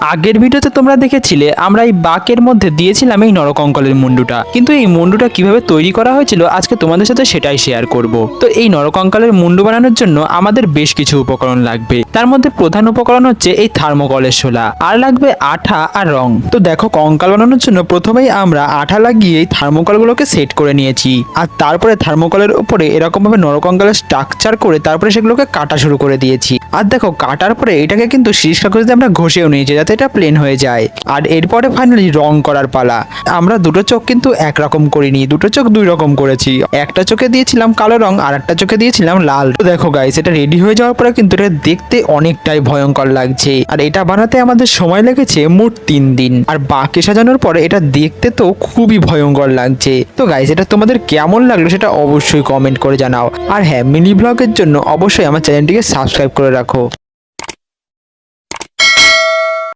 আগের ভিডিওতে তোমরা দেখেছিলে, আমরা এই বাকের মধ্যে দিয়েছিলাম এই নরকঙ্কলের মুন্ডুটা। কিন্তু এই মুন্ডুটা কীভাবে তৈরি করা হয়েছিল, আজকে তোমাদের সাথে সেটাই শেয়ার করব। তো এই নরকঙ্কালের মুন্ডু বানানোর জন্য আমাদের বেশ কিছু উপকরণ লাগবে। তার মধ্যে প্রধান উপকরণ হচ্ছে এই থার্মোকলের শোলা আর লাগবে আঠা আর রং। তো দেখো, কঙ্কাল বানানোর জন্য প্রথমেই আমরা আঠা লাগিয়ে থার্মোকলগুলোকে সেট করে নিয়েছি। আর তারপরে থার্মোকলের উপরে এরকম ভাবে নরকঙ্কালের স্ট্রাকচার করে তারপরে সেগুলোকে কাটা শুরু করে দিয়েছি। আর দেখো, কাটার পরে এটাকে কিন্তু শীষ কাগজ দিয়ে আমরা ঘষেও নিয়েছি যাতে এটা প্লেন হয়ে যায়। আর এরপরে ফাইনালি রং করার পালা। আমরা দুটো চোখ কিন্তু একরকম করিনি, দুটো চোখ দুই রকম করেছি। একটা চোখে দিয়েছিলাম কালো রং আর একটা চোখে দিয়েছিলাম লাল। তো দেখো গাইস এটা রেডি হয়ে যাওয়ার পরে কিন্তু এটা দেখতে অনেকটাই ভয়ঙ্কর লাগছে। আর এটা বানাতে আমাদের সময় লেগেছে মোট তিন দিন। আর বাকি সাজানোর পরে এটা দেখতে তো খুবই ভয়ঙ্কর লাগছে। তো গাইজ এটা তোমাদের কেমন লাগল সেটা অবশ্যই কমেন্ট করে জানাও। আর হ্যাঁ মিনি ব্লগের জন্য অবশ্যই আমার চ্যানেলটিকে সাবস্ক্রাইব করে রাখো।